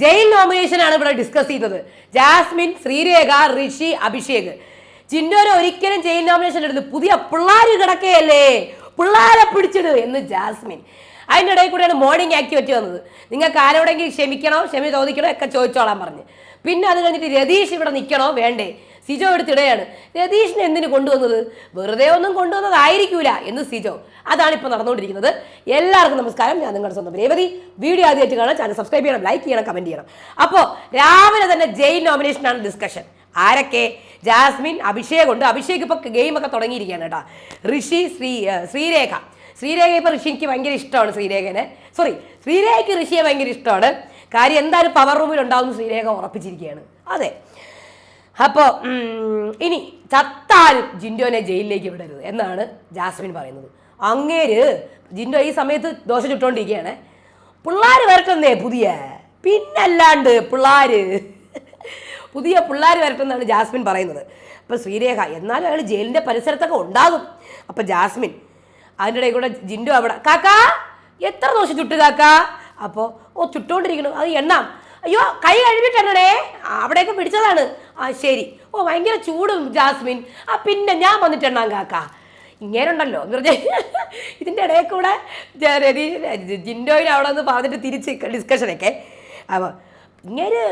Jail nomination ആണ് ഇവിടെ discuss ചെയ്യുന്നത് ജാസ്മിൻ ശ്രീരേഖ ഋഷി അഭിഷേക്. ചിന്നോര് ഒരിക്കലും ജയിൽ നോമിനേഷൻ എടുത്ത് പുതിയ പിള്ളേർ കിടക്കുകയല്ലേ പിള്ളേരെ പിടിച്ചിട് എന്ന് ജാസ്മിൻ. അതിന്റെ ഇടയിൽ കൂടെയാണ് മോർണിംഗ് ആക്ടിവിറ്റി വന്നത്. നിങ്ങൾക്ക് ആരോടെങ്കിലും ക്ഷമിക്കണോ? ക്ഷമി ചോദിക്കണോ? ഒക്കെ ചോദിച്ചോളാൻ പറഞ്ഞ്. പിന്നെ അത് കഴിഞ്ഞിട്ട് രതീഷ് ഇവിടെ നിൽക്കണോ? വേണ്ടേ. സിജോ എടുത്തിടുകയാണ് രതീഷിനെ എന്തിനു കൊണ്ടുവന്നത്? വെറുതെ ഒന്നും കൊണ്ടുവന്നതായിരിക്കൂല എന്ന് സിജോ. അതാണ് ഇപ്പോൾ നടന്നുകൊണ്ടിരിക്കുന്നത്. എല്ലാവർക്കും നമസ്കാരം. ഞാൻ നിങ്ങളുടെ സ്വന്തം രേവതി. വീഡിയോ ആദ്യമായിട്ട് കാണാൻ ചാനൽ സബ്സ്ക്രൈബ് ചെയ്യണം ലൈക്ക് ചെയ്യണം കമന്റ് ചെയ്യണം. അപ്പോൾ രാവിലെ തന്നെ ജയിൽ നോമിനേഷനാണ് ഡിസ്കഷൻ ആരൊക്കെ? ജാസ്മിൻ അഭിഷേക് ഉണ്ട്. അഭിഷേക് ഇപ്പോൾ ഗെയിമൊക്കെ തുടങ്ങിയിരിക്കുകയാണ് കേട്ടോ. ഋഷി ശ്രീ ശ്രീരേഖ. ശ്രീരേഖ ഇപ്പോൾ ഋഷിക്ക് ഭയങ്കര ഇഷ്ടമാണ് ശ്രീരേഖനെ. സോറി ശ്രീരേഖയ്ക്ക് ഋഷിയെ ഭയങ്കര ഇഷ്ടമാണ്. കാര്യം എന്തായാലും പവർ റൂമിൽ ഉണ്ടാവുമെന്ന് ശ്രീരേഖ ഉറപ്പിച്ചിരിക്കുകയാണ്. അതെ. അപ്പോൾ ഇനി ചത്താലും ജിൻഡോനെ ജയിലിലേക്ക് വിടരുത് എന്നാണ് ജാസ്മിൻ പറയുന്നത്. അങ്ങേര് ജിൻഡോ ഈ സമയത്ത് ദോശ ചുട്ടോണ്ടിരിക്കുകയാണ്. പിള്ളേർ വരട്ടെന്നേ പുതിയ. പിന്നല്ലാണ്ട് പിള്ളേർ പുതിയ പിള്ളേർ വരട്ടെന്നാണ് ജാസ്മിൻ പറയുന്നത്. അപ്പോൾ ശ്രീരേഖ എന്നാലും അയാൾ ജയിലിന്റെ പരിസരത്തൊക്കെ ഉണ്ടാകും. അപ്പോൾ ജാസ്മിൻ അതിന്റെ ഇടയിൽ കൂടെ ജിൻഡു അവിടെ കാക്കാ എത്ര ദോശ ചുട്ടു കാക്കാ? അപ്പോൾ ഓ ചുട്ടുകൊണ്ടിരിക്കണം അത് എണ്ണാം. അയ്യോ കൈ കഴുകിട്ടെണ്ണടേ അവിടെയൊക്കെ പിടിച്ചതാണ്. ആ ശരി. ഓ ഭയങ്കര ചൂടും ജാസ്മിൻ. ആ പിന്നെ ഞാൻ വന്നിട്ട് എണ്ണാം കാക്ക. ഇങ്ങേരുണ്ടല്ലോ വെറുതെ. ഇതിന്റെ ഇടയിൽ കൂടെ ജിൻഡോയിൽ അവിടെ നിന്ന് പറഞ്ഞിട്ട് തിരിച്ച് ഡിസ്കഷനൊക്കെ അപ്പോൾ ഇങ്ങനെ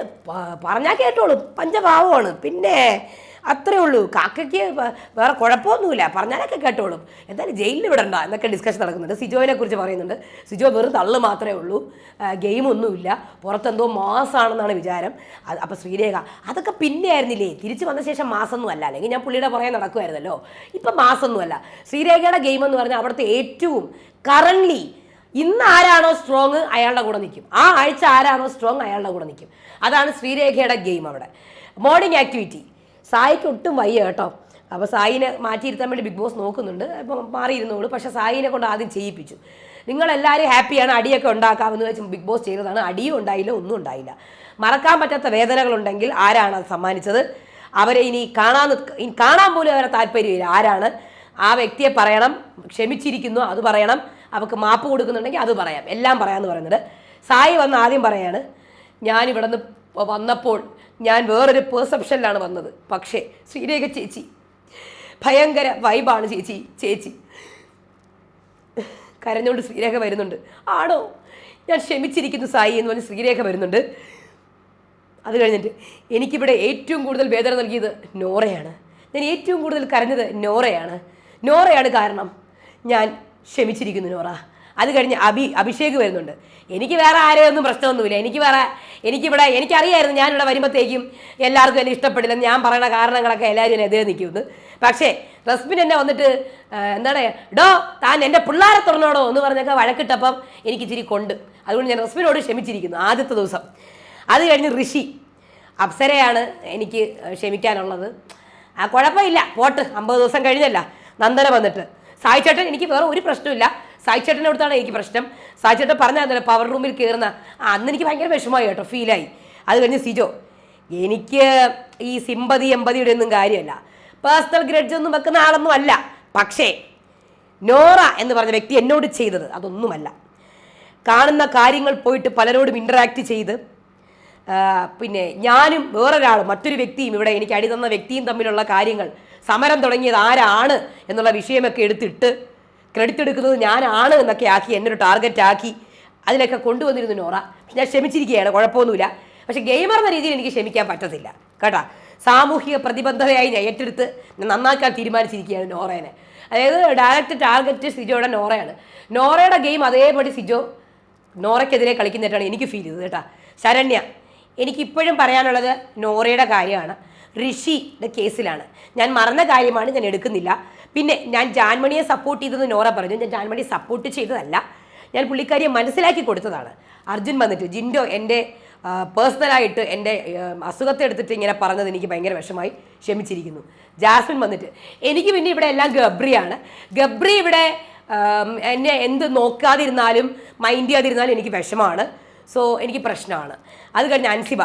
പറഞ്ഞാൽ കേട്ടോളൂ. പഞ്ചഭാവമാണ്. പിന്നെ അത്രേ ഉള്ളൂ. കാക്കയ്ക്ക് വേറെ കുഴപ്പമൊന്നുമില്ല. പറഞ്ഞാലൊക്കെ കേട്ടോളും. എന്തായാലും ജയിലിൽ വിടണ്ട എന്നൊക്കെ ഡിസ്കഷൻ നടക്കുന്നുണ്ട്. സിജോയിനെ കുറിച്ച് പറയുന്നുണ്ട്. സിജോ വെറും തള്ളു മാത്രമേ ഉള്ളൂ. ഗെയിമൊന്നുമില്ല പുറത്തെന്തോ മാസമാണെന്നാണ് വിചാരം. അപ്പോൾ ശ്രീരേഖ അതൊക്കെ പിന്നെ ആയിരുന്നില്ലേ? തിരിച്ചു വന്ന ശേഷം മാസമൊന്നും അല്ല അല്ലെങ്കിൽ ഞാൻ പുള്ളിയുടെ പുറകെ നടക്കുമായിരുന്നല്ലോ ഇപ്പം മാസമൊന്നുമല്ല ശ്രീരേഖയുടെ ഗെയിം എന്ന് പറഞ്ഞാൽ അവിടുത്തെ ഏറ്റവും കറൻലി ഇന്ന് ആരാണോ സ്ട്രോങ് അയാളുടെ കൂടെ നിൽക്കും. ആ ആഴ്ച ആരാണോ സ്ട്രോങ് അയാളുടെ കൂടെ നിൽക്കും. അതാണ് ശ്രീരേഖയുടെ ഗെയിം അവിടെ. മോർണിംഗ് ആക്ടിവിറ്റി സായിക്ക് ഒട്ടും വയ്യ കേട്ടോ. അപ്പോൾ സായിനെ മാറ്റിയിരുത്താൻ വേണ്ടി ബിഗ് ബോസ് നോക്കുന്നുണ്ട്. അപ്പം മാറിയിരുന്നോളൂ. പക്ഷേ സായിനെ കൊണ്ട് ആദ്യം ചെയ്യിപ്പിച്ചു. നിങ്ങളെല്ലാവരും ഹാപ്പിയാണ് അടിയൊക്കെ ഉണ്ടാക്കാമെന്ന് വെച്ച് ബിഗ് ബോസ് ചെയ്തതാണ്. അടിയും ഉണ്ടായില്ല ഒന്നും ഉണ്ടായില്ല. മറക്കാൻ പറ്റാത്ത വേദനകളുണ്ടെങ്കിൽ ആരാണ് അത് സമ്മാനിച്ചത്? അവരെ ഇനി കാണാൻ കാണാൻ പോലും അവരെ താല്പര്യമില്ല. ആരാണ്? ആ വ്യക്തിയെ പറയണം. ക്ഷമിച്ചിരിക്കുന്നു അത് പറയണം. അവർക്ക് മാപ്പ് കൊടുക്കുന്നുണ്ടെങ്കിൽ അത് പറയാം. എല്ലാം പറയാമെന്ന് പറയുന്നുണ്ട് സായി വന്ന് ആദ്യം പറയാണ് ഞാനിവിടെ നിന്ന് വന്നപ്പോൾ ഞാൻ വേറൊരു പെർസെപ്ഷനിലാണ് വന്നത്. പക്ഷേ ശ്രീരേഖ ചേച്ചി ഭയങ്കര വൈബാണ് ചേച്ചി ചേച്ചി. കരഞ്ഞുകൊണ്ട് ശ്രീരേഖ വരുന്നുണ്ട്. ആണോ? ഞാൻ ക്ഷമിച്ചിരിക്കുന്നു സായി എന്ന് പറഞ്ഞ് ശ്രീരേഖ വരുന്നുണ്ട്. അത് കഴിഞ്ഞിട്ട് എനിക്കിവിടെ ഏറ്റവും കൂടുതൽ വേദന നൽകിയത് നോറയാണ്. ഞാൻ ഏറ്റവും കൂടുതൽ കരഞ്ഞത് നോറയാണ്. നോറയാണ് കാരണം ഞാൻ ക്ഷമിച്ചിരിക്കുന്നു നോറ. അത് കഴിഞ്ഞ് അഭി അഭിഷേക് വരുന്നുണ്ട്. എനിക്ക് വേറെ ആരെയൊന്നും പ്രശ്നമൊന്നുമില്ല. എനിക്ക് വേറെ എനിക്കിവിടെ എനിക്കറിയായിരുന്നു ഞാനിവിടെ വരുമ്പോഴത്തേക്കും എല്ലാവർക്കും എന്നെ ഇഷ്ടപ്പെടില്ല. ഞാൻ പറയുന്ന കാരണങ്ങളൊക്കെ എല്ലാവരും എതിരെ നിൽക്കുമെന്ന്. പക്ഷേ റസ്മിൻ എന്നെ വന്നിട്ട് എന്താണ് ഡോ താൻ എന്റെ പിള്ളേരെ തുറന്നോടോ എന്ന് പറഞ്ഞൊക്കെ വഴക്കിട്ടപ്പം എനിക്ക് ഇച്ചിരി കൊണ്ട്. അതുകൊണ്ട് ഞാൻ റസ്മിനോട് ക്ഷമിച്ചിരിക്കുന്നു ആദ്യത്തെ ദിവസം. അത് കഴിഞ്ഞ് ഋഷി അപ്സരയാണ് എനിക്ക് ക്ഷമിക്കാനുള്ളത്. ആ കുഴപ്പമില്ല. പോട്ട് അമ്പത് ദിവസം കഴിഞ്ഞല്ല. നന്ദന വന്നിട്ട്. സായിച്ചേട്ടൻ എനിക്ക് വേറെ ഒരു പ്രശ്നമില്ല സായി ചേട്ടന്റെ അടുത്താണ് എനിക്ക് പ്രശ്നം. സായി ചേട്ടൻ പറഞ്ഞാൽ പവർ റൂമിൽ കയറുന്ന ആ അന്ന് എനിക്ക് ഭയങ്കര വിഷമമായി കേട്ടോ ഫീലായി അത് കഴിഞ്ഞ് സിജോ എനിക്ക് ഈ സിമ്പതി എമ്പതിയുടെ ഒന്നും കാര്യമല്ല. പേഴ്സണൽ ഗ്രഡ്ജ് ഒന്നും വെക്കുന്ന ആളൊന്നും അല്ല. പക്ഷേ നോറ എന്ന് പറഞ്ഞ വ്യക്തി എന്നോട് ചെയ്തത് അതൊന്നുമല്ല. കാണുന്ന കാര്യങ്ങൾ പോയിട്ട് പലരോടും ഇന്ററാക്ട് ചെയ്ത് പിന്നെ ഞാനും വേറൊരാളും മറ്റൊരു വ്യക്തിയും ഇവിടെ എനിക്ക് അടി തന്ന വ്യക്തിയും തമ്മിലുള്ള കാര്യങ്ങൾ സമരം തുടങ്ങിയത് ആരാണ് എന്നുള്ള വിഷയമൊക്കെ എടുത്തിട്ട് ക്രെഡിറ്റ് എടുക്കുന്നത് ഞാനാണ് എന്നൊക്കെ ആക്കി എന്നെ ഒരു ടാർഗറ്റ് ആക്കി അതിലൊക്കെ കൊണ്ടുവന്നിരുന്നു നോറ. ഞാൻ ക്ഷമിച്ചിരിക്കുകയാണ് കുഴപ്പമൊന്നുമില്ല. പക്ഷെ ഗെയിമർ എന്ന രീതിയിൽ എനിക്ക് ക്ഷമിക്കാൻ പറ്റത്തില്ല. കേട്ടോ? സാമൂഹിക പ്രതിബദ്ധതയായി ഞാൻ ഏറ്റെടുത്ത് നന്നാക്കാൻ തീരുമാനിച്ചിരിക്കുകയാണ് നോറേനെ. അതായത് ഡയറക്റ്റ് ടാർഗറ്റ് സിജോയുടെ നോറയാണ്. നോറയുടെ ഗെയിം അതേപടി സിജോ നോറയ്ക്കെതിരെ കളിക്കുന്നതായിട്ടാണ് എനിക്ക് ഫീൽ ചെയ്തത് കേട്ടാ. ശരണ്യ എനിക്കിപ്പോഴും പറയാനുള്ളത് നോറയുടെ കാര്യമാണ്. ഋഷിയുടെ കേസിലാണ് ഞാൻ മറന്ന കാര്യമാണ് ഞാൻ എടുക്കുന്നില്ല. പിന്നെ ഞാൻ ജാൻമണിയെ സപ്പോർട്ട് ചെയ്തെന്ന് നോറ പറഞ്ഞു. ഞാൻ ജാൻമണിയെ സപ്പോർട്ട് ചെയ്തതല്ല. ഞാൻ പുള്ളിക്കാരിയെ മനസ്സിലാക്കി കൊടുത്തതാണ്. അർജുൻ വന്നിട്ട് ജിൻഡോ എന്റെ പേഴ്സണലായിട്ട് എന്റെ അസുഖത്തെ എടുത്തിട്ട് ഇങ്ങനെ പറഞ്ഞത് എനിക്ക് ഭയങ്കര വിഷമായി ക്ഷമിച്ചിരിക്കുന്നു. ജാസ്മിൻ വന്നിട്ട് എനിക്ക് പിന്നെ ഇവിടെ എല്ലാം ഗബ്രിയാണ്. ഗബ്രി ഇവിടെ എന്നെ എന്ത് നോക്കാതിരുന്നാലും മൈൻഡ് ചെയ്യാതിരുന്നാലും എനിക്ക് വിഷമമാണ് സോ എനിക്ക് പ്രശ്നമാണ്. അത് കഴിഞ്ഞ് അൻസിബ.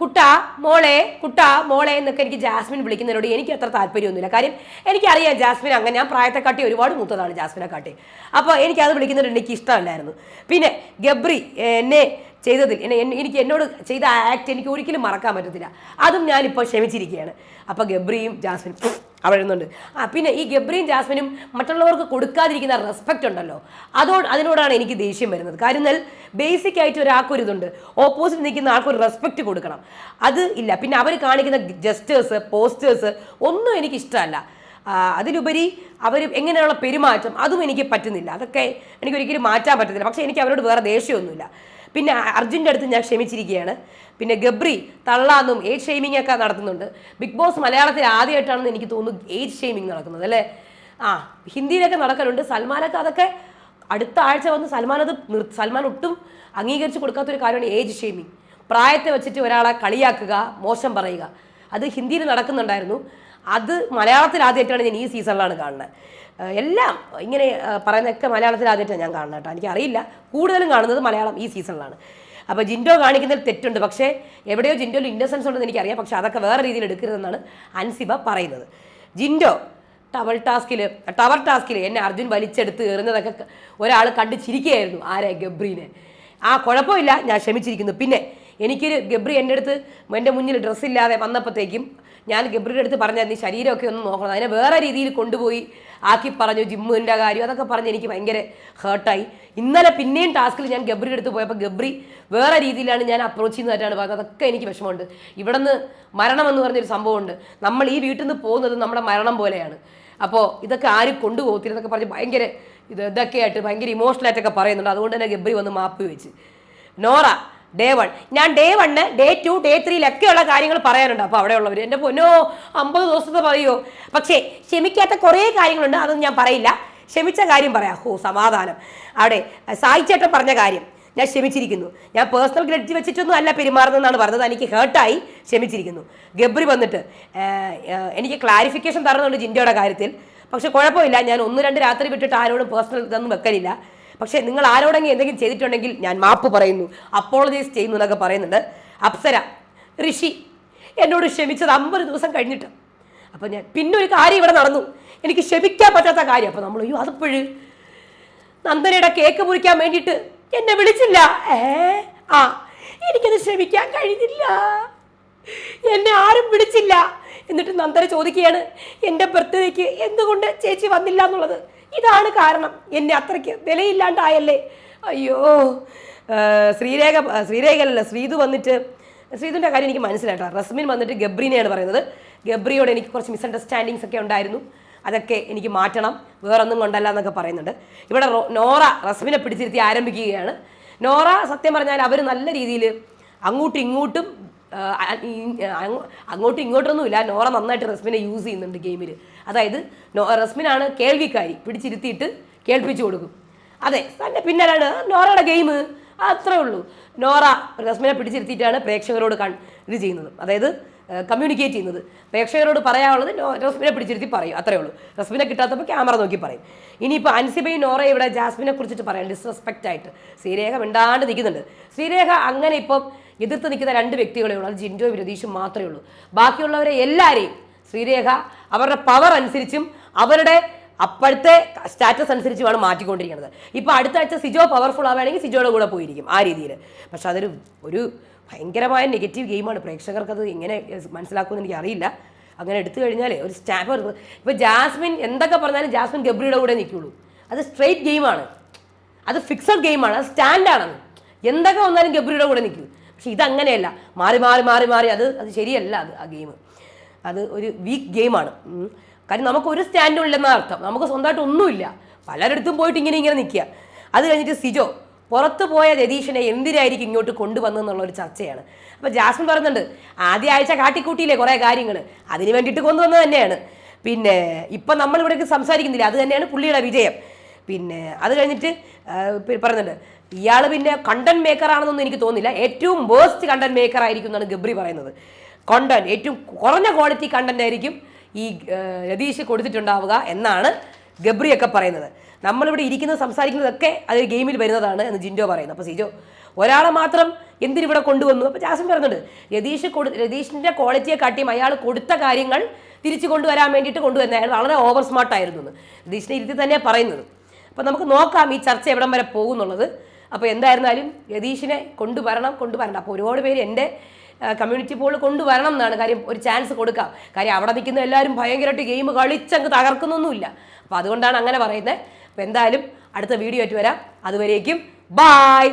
കുട്ടാ മോളെ കുട്ട മോളെ എന്നൊക്കെ എനിക്ക് ജാസ്മിൻ വിളിക്കുന്നതിനോട് എനിക്ക് അത്ര താല്പര്യമൊന്നുമില്ല. കാര്യം എനിക്കറിയാം ജാസ്മിൻ അങ്ങനെ ഞാൻ പ്രായത്തെക്കാട്ടി ഒരുപാട് മൂത്തതാണ് ജാസ്മിനെ കാട്ടി. അപ്പോൾ എനിക്കത് വിളിക്കുന്നതിന് എനിക്ക് ഇഷ്ടമല്ലായിരുന്നു. പിന്നെ ഗബ്രി എന്നെ ചെയ്തതിൽ എന്നെ എനിക്ക് എന്നോട് ചെയ്ത ആക്ട് എനിക്ക് ഒരിക്കലും മറക്കാൻ പറ്റത്തില്ല. അതും ഞാനിപ്പോൾ ക്ഷമിച്ചിരിക്കുകയാണ്. അപ്പോൾ ഗബ്രിയും ജാസ്മിനും ഇരുന്നുണ്ട്. ആ പിന്നെ ഈ ഗബ്രിയും ജാസ്മിനും മറ്റുള്ളവർക്ക് കൊടുക്കാതിരിക്കുന്ന റെസ്പെക്റ്റ് ഉണ്ടല്ലോ. അതോട് അതിനോടാണ് എനിക്ക് ദേഷ്യം വരുന്നത്. കാര്യം എന്നാൽ ബേസിക് ആയിട്ട് ഒരാൾക്കൊരു ഇതുണ്ട്. ഓപ്പോസിറ്റ് നിൽക്കുന്ന ആൾക്കൊരു റെസ്പെക്റ്റ് കൊടുക്കണം. അത് ഇല്ല. പിന്നെ അവർ കാണിക്കുന്ന ജസ്റ്റേഴ്സ് പോസ്റ്റേഴ്സ് ഒന്നും എനിക്ക് ഇഷ്ടമല്ല. അതിലുപരി അവർ എങ്ങനെയുള്ള പെരുമാറ്റം അതും എനിക്ക് പറ്റുന്നില്ല. അതൊക്കെ എനിക്ക് ഒരിക്കലും മാറ്റാൻ പറ്റത്തില്ല. പക്ഷേ എനിക്ക് അവരോട് വേറെ ദേഷ്യമൊന്നുമില്ല. പിന്നെ അർജുന്റെ അടുത്ത് ഞാൻ ക്ഷമിച്ചിരിക്കുകയാണ്. പിന്നെ ഗബ്രി തള്ളാന്നും ഏജ് ഷെയ്മിംഗ് ഒക്കെ നടത്തുന്നുണ്ട്. ബിഗ് ബോസ് മലയാളത്തിൽ ആദ്യമായിട്ടാണെന്ന് എനിക്ക് തോന്നുന്നു ഏജ് ഷെയ്മിംഗ് നടക്കുന്നത് അല്ലേ? ആ ഹിന്ദിയിലൊക്കെ നടക്കലുണ്ട്. സൽമാനൊക്കെ അതൊക്കെ അടുത്ത ആഴ്ച വന്ന് സൽമാൻ അത് സൽമാൻ ഒട്ടും അംഗീകരിച്ച് കൊടുക്കാത്തൊരു കാര്യമാണ് ഏജ് ഷെയ്മിങ് പ്രായത്തെ വെച്ചിട്ട് ഒരാളെ കളിയാക്കുക മോശം പറയുക. അത് ഹിന്ദിയിൽ നടക്കുന്നുണ്ടായിരുന്നു. അത് മലയാളത്തിൽ ആദ്യമായിട്ടാണ് ഞാൻ ഈ സീസണിലാണ് കാണുന്നത്. എല്ലാം ഇങ്ങനെ പറയുന്നതൊക്കെ മലയാളത്തിൽ ആദ്യമായിട്ടാണ് ഞാൻ കാണുന്നത് കേട്ടോ. എനിക്കറിയില്ല. കൂടുതലും കാണുന്നത് മലയാളം ഈ സീസണിലാണ്. അപ്പോൾ ജിൻഡോ കാണിക്കുന്നതിൽ തെറ്റുണ്ട്. പക്ഷേ എവിടെയോ ജിൻഡോയിൽ ഇന്നസെൻസ് ഉണ്ടെന്ന് എനിക്കറിയാം. പക്ഷേ അതൊക്കെ വേറെ രീതിയിൽ എടുക്കരുതെന്നാണ് അൻസിബ പറയുന്നത്. ജിൻഡോ ടവൽ ടാസ്കിൽ ടവർ ടാസ്കിൽ എന്നെ അർജുൻ വലിച്ചെടുത്ത് എറിഞ്ഞതൊക്കെ ഒരാൾ കണ്ട് ചിരിക്കുകയായിരുന്നു ആരെ ഗബ്രീനെ. ആ കുഴപ്പമില്ല. ഞാൻ ക്ഷമിച്ചിരിക്കുന്നു. പിന്നെ എനിക്കൊരു ഗബ്രി എന്റെ അടുത്ത് എന്റെ മുന്നിൽ ഡ്രസ്സില്ലാതെ വന്നപ്പോഴത്തേക്കും ഞാൻ ഗബ്രിയുടെ അടുത്ത് പറഞ്ഞാൽ നീ ശരീരമൊക്കെ ഒന്ന് നോക്കണം. അതിനെ വേറെ രീതിയിൽ കൊണ്ടുപോയി ആക്കി പറഞ്ഞു ജിമ്മിന്റെ കാര്യം. അതൊക്കെ പറഞ്ഞ് എനിക്ക് ഭയങ്കര ഹേർട്ടായി ഇന്നലെ പിന്നെയും ടാസ്കിൽ ഞാൻ ഗബ്രിയുടെ അടുത്ത് പോയപ്പോൾ ഗബ്രി വേറെ രീതിയിലാണ് ഞാൻ അപ്രോച്ച് ചെയ്യുന്നതായിട്ടാണ് പറഞ്ഞത്. അതൊക്കെ എനിക്ക് വിഷമമുണ്ട്. ഇവിടെ നിന്ന് മരണം എന്ന് പറഞ്ഞൊരു സംഭവമുണ്ട്. നമ്മൾ ഈ വീട്ടിൽ നിന്ന് പോകുന്നത് നമ്മുടെ മരണം പോലെയാണ്. അപ്പോൾ ഇതൊക്കെ ആരും കൊണ്ടുപോകത്തില്ല എന്നൊക്കെ പറഞ്ഞ് ഭയങ്കര ഇത് ഇതൊക്കെ ആയിട്ട് ഭയങ്കര ഇമോഷണൽ ആയിട്ടൊക്കെ പറയുന്നുണ്ട്. അതുകൊണ്ട് തന്നെ ഗബ്രി വന്ന് മാപ്പ് വെച്ച് നോറ ഡേ വൺ ഞാൻ day one day two day ത്രീയിലൊക്കെയുള്ള കാര്യങ്ങൾ പറയാനുണ്ട്. അപ്പോൾ അവിടെയുള്ളവർ എന്റെ പൊന്നോ അമ്പത് ദിവസത്തെ പറയുമോ പക്ഷേ ക്ഷമിക്കാത്ത കുറേ കാര്യങ്ങളുണ്ട് അതൊന്നും ഞാൻ പറയില്ല. ക്ഷമിച്ച കാര്യം പറയാം. ഹോ സമാധാനം. അവിടെ സായിച്ചേട്ടൻ പറഞ്ഞ കാര്യം ഞാൻ ക്ഷമിച്ചിരിക്കുന്നു. ഞാൻ പേഴ്സണൽ ക്രെഡിറ്റ് വെച്ചിട്ടൊന്നും അല്ല പെരുമാറുന്നതെന്നാണ് പറഞ്ഞത്. എനിക്ക് ഹേർട്ടായി ക്ഷമിച്ചിരിക്കുന്നു. ഗബ്രി വന്നിട്ട് എനിക്ക് ക്ലാരിഫിക്കേഷൻ തരുന്നുണ്ട് ജിൻഡയുടെ കാര്യത്തിൽ. പക്ഷെ കുഴപ്പമില്ല. ഞാൻ ഒന്ന് രണ്ട് രാത്രി വിട്ടിട്ട് ആരോടും പേഴ്സണൽ ഇതൊന്നും വെക്കലില്ല. പക്ഷേ നിങ്ങൾ ആരോടെങ്കിലും എന്തെങ്കിലും ചെയ്തിട്ടുണ്ടെങ്കിൽ ഞാൻ മാപ്പ് പറയുന്നു. അപ്പോളജൈസ് ചെയ്യുന്നു എന്നൊക്കെ പറയുന്നുണ്ട്. അപ്സര ഋഷി എന്നോട് ക്ഷമിച്ചത് അമ്പത് ദിവസം കഴിഞ്ഞിട്ട്. അപ്പോൾ ഞാൻ പിന്നെ ഒരു കാര്യം ഇവിടെ നടന്നു. എനിക്ക് ക്ഷമിക്കാൻ പറ്റാത്ത കാര്യം. അപ്പോൾ നമ്മൾ അയ്യോ അതിപ്പോഴ് നന്ദനയുടെ കേക്ക് മുറിക്കാൻ വേണ്ടിയിട്ട് എന്നെ വിളിച്ചില്ല. ഏ ആ എനിക്കത് ക്ഷമിക്കാൻ കഴിഞ്ഞില്ല. എന്നെ ആരും വിളിച്ചില്ല. എന്നിട്ട് നന്ദന ചോദിക്കുകയാണ് എന്റെ ബർത്ത്ഡേക്ക് എന്തുകൊണ്ട് ചേച്ചി വന്നില്ല എന്നുള്ളത്? ഇതാണ് കാരണം. എന്നെ അത്രയ്ക്ക് വിലയില്ലാണ്ടായല്ലേ? അയ്യോ ശ്രീരേഖ ശ്രീരേഖയല്ല ശ്രീതു വന്നിട്ട് ശ്രീതുവിന്റെ കാര്യം എനിക്ക് മനസ്സിലായിട്ടോ റസ്മിൻ വന്നിട്ട് ഗബ്രീനെയാണ് പറയുന്നത്. ഗബ്രിയോട് എനിക്ക് കുറച്ച് മിസ്അണ്ടർസ്റ്റാൻഡിങ്സ് ഒക്കെ ഉണ്ടായിരുന്നു. അതൊക്കെ എനിക്ക് മാറ്റണം. വേറൊന്നും കൊണ്ടല്ല എന്നൊക്കെ പറയുന്നുണ്ട്. ഇവിടെ നോറ റസ്മിനെ പിടിച്ചിരുത്തി ആരംഭിക്കുകയാണ്. നോറ സത്യം പറഞ്ഞാൽ അവർ നല്ല രീതിയിൽ അങ്ങോട്ടും ഇങ്ങോട്ടും അങ്ങോട്ടും ഇങ്ങോട്ടൊന്നുമില്ല നോറ നന്നായിട്ട് റസ്മിനെ യൂസ് ചെയ്യുന്നുണ്ട് ഗെയിമിൽ അതായത് റസ്മിനാണ് കേൾവിക്കാരി. പിടിച്ചിരുത്തിയിട്ട് കേൾപ്പിച്ചു കൊടുക്കും. അതെ തന്നെ പിന്നാലാണ് നോറയുടെ ഗെയിം അത്രേ ഉള്ളൂ. നോറ റസ്മിനെ പിടിച്ചിരുത്തിയിട്ടാണ് പ്രേക്ഷകരോട് കൺ ഇത് ചെയ്യുന്നത്. അതായത് കമ്മ്യൂണിക്കേറ്റ് ചെയ്യുന്നത്. പ്രേക്ഷകരോട് പറയാനുള്ളത് റസ്മിനെ പിടിച്ചിരുത്തി പറയും. അത്രേ ഉള്ളൂ. റസ്മിനെ കിട്ടാത്തപ്പോൾ ക്യാമറ നോക്കി പറയും. ഇനിയിപ്പോൾ അൻസിബയും നോറ ഇവിടെ ജാസ്മിനെ കുറിച്ചിട്ട് പറയാം. ഡിസ്റെസ്പെക്റ്റ് ആയിട്ട്. ശ്രീരേഖ മിണ്ടാണ്ട് നിൽക്കുന്നുണ്ട്. ശ്രീരേഖ അങ്ങനെ ഇപ്പം എതിർത്ത് നിൽക്കുന്ന രണ്ട് വ്യക്തികളേ ഉള്ളൂ. അത് ജിൻഡോ രതീഷും മാത്രമേ ഉള്ളൂ. ബാക്കിയുള്ളവരെ എല്ലാവരെയും ശ്രീരേഖ അവരുടെ പവർ അനുസരിച്ചും അവരുടെ അപ്പോഴത്തെ സ്റ്റാറ്റസ് അനുസരിച്ചുമാണ് മാറ്റിക്കൊണ്ടിരിക്കുന്നത്. ഇപ്പോൾ അടുത്ത ആഴ്ച സിജോ പവർഫുൾ ആവുകയാണെങ്കിൽ സിജോയുടെ കൂടെ പോയിരിക്കും ആ രീതിയിൽ. പക്ഷെ അതൊരു ഒരു ഭയങ്കരമായ നെഗറ്റീവ് ഗെയിമാണ് പ്രേക്ഷകർക്ക് അത് എങ്ങനെ മനസ്സിലാക്കുമെന്ന് എനിക്ക് അറിയില്ല അങ്ങനെ എടുത്തു കഴിഞ്ഞാൽ ഒരു സ്റ്റാപ്പ് ഇപ്പോൾ ജാസ്മിൻ എന്തൊക്കെ പറഞ്ഞാലും ജാസ്മിൻ ഗബ്രിയുടെ കൂടെ നിൽക്കുള്ളൂ. അത് സ്ട്രെയിറ്റ് ഗെയിമാണ് അത് ഫിക്സഡ് ഗെയിമാണ് അത് സ്റ്റാൻഡാണ് എന്തൊക്കെ വന്നാലും ഗബ്രിയുടെ കൂടെ നിൽക്കും. പക്ഷെ ഇതങ്ങനെയല്ല. മാറി മാറി മാറി മാറി. അത് അത് ശരിയല്ല അത് ആ ഗെയിം. അത് ഒരു വീക്ക് ഗെയിമാണ്. കാര്യം നമുക്ക് ഒരു സ്റ്റാൻഡും ഇല്ലെന്ന അർത്ഥം. നമുക്ക് സ്വന്തമായിട്ട് ഒന്നുമില്ല. പലരിടത്തും പോയിട്ട് ഇങ്ങനെ ഇങ്ങനെ നിൽക്കുക. അത് കഴിഞ്ഞിട്ട് സിജോ പുറത്ത് പോയ രതീഷിനെ എന്തിനായിരിക്കും ഇങ്ങോട്ട് കൊണ്ടുവന്നെന്നുള്ള ഒരു ചർച്ചയാണ്. അപ്പോൾ ജാസ്മിൻ പറയുന്നുണ്ട് ആദ്യ ആഴ്ച കാട്ടിക്കൂട്ടിയില്ലേ കുറേ കാര്യങ്ങൾ അതിന് വേണ്ടിയിട്ട് കൊണ്ടുവന്നത് തന്നെയാണ്. പിന്നെ ഇപ്പം നമ്മളിവിടേക്ക് സംസാരിക്കുന്നില്ല. അത് തന്നെയാണ് പുള്ളിയുടെ വിജയം. പിന്നെ അത് കഴിഞ്ഞിട്ട് പറയുന്നുണ്ട് ഇയാൾ പിന്നെ കണ്ടന്റ് മേക്കർ ആണെന്നൊന്നും എനിക്ക് തോന്നില്ല ഏറ്റവും വേസ്റ്റ് കണ്ടന്റ് മേക്കർ ആയിരിക്കും എന്നാണ് ഗബ്രി പറയുന്നത്. കണ്ടന്റ് ഏറ്റവും കുറഞ്ഞ ക്വാളിറ്റി കണ്ടന്റ് ആയിരിക്കും ഈ രതീഷ് കൊടുത്തിട്ടുണ്ടാവുക എന്നാണ് ഗബ്രിയൊക്കെ പറയുന്നത്. നമ്മളിവിടെ ഇരിക്കുന്നത് സംസാരിക്കുന്നതൊക്കെ അത് ഗെയിമിൽ വരുന്നതാണ് എന്ന് ജിൻഡോ പറയുന്നത് അപ്പോൾ സിജോ ഒരാളെ മാത്രം എന്തിനിവിടെ കൊണ്ടുവന്നു? അപ്പോൾ ജാസിൻ പറയുന്നുണ്ട് രതീഷ് കൊടു രതീഷിന്റെ ക്വാളിറ്റിയെ കാട്ടിയും അയാൾ കൊടുത്ത കാര്യങ്ങൾ തിരിച്ചു കൊണ്ടുവരാൻ വേണ്ടിയിട്ട് കൊണ്ടുവരുന്ന അയാൾ വളരെ ഓവർ സ്മാർട്ട് ആയിരുന്നു എന്ന്. രതീഷിനെ ഇരുത്തി തന്നെ പറയുന്നത്. അപ്പോൾ നമുക്ക് നോക്കാം ഈ ചർച്ച എവിടം വരെ പോകുന്നുള്ളത്. അപ്പോൾ എന്തായിരുന്നാലും യതീഷിനെ കൊണ്ടുവരണം കൊണ്ടുവരണം അപ്പോൾ ഒരുപാട് പേര് എന്റെ കമ്മ്യൂണിറ്റി പോളിൽ കൊണ്ടുവരണം എന്നാണ് കാര്യം. ഒരു ചാൻസ് കൊടുക്കാം. കാര്യം അവിടെ നിൽക്കുന്ന എല്ലാവരും ഭയങ്കരമായിട്ട് ഗെയിം കളിച്ചങ്ങ് തകർക്കുന്നൊന്നുമില്ല. അപ്പോൾ അതുകൊണ്ടാണ് അങ്ങനെ പറയുന്നത്. അപ്പോൾ എന്തായാലും അടുത്ത വീഡിയോ ആയിട്ട് വരാം. അതുവരേക്കും ബായ്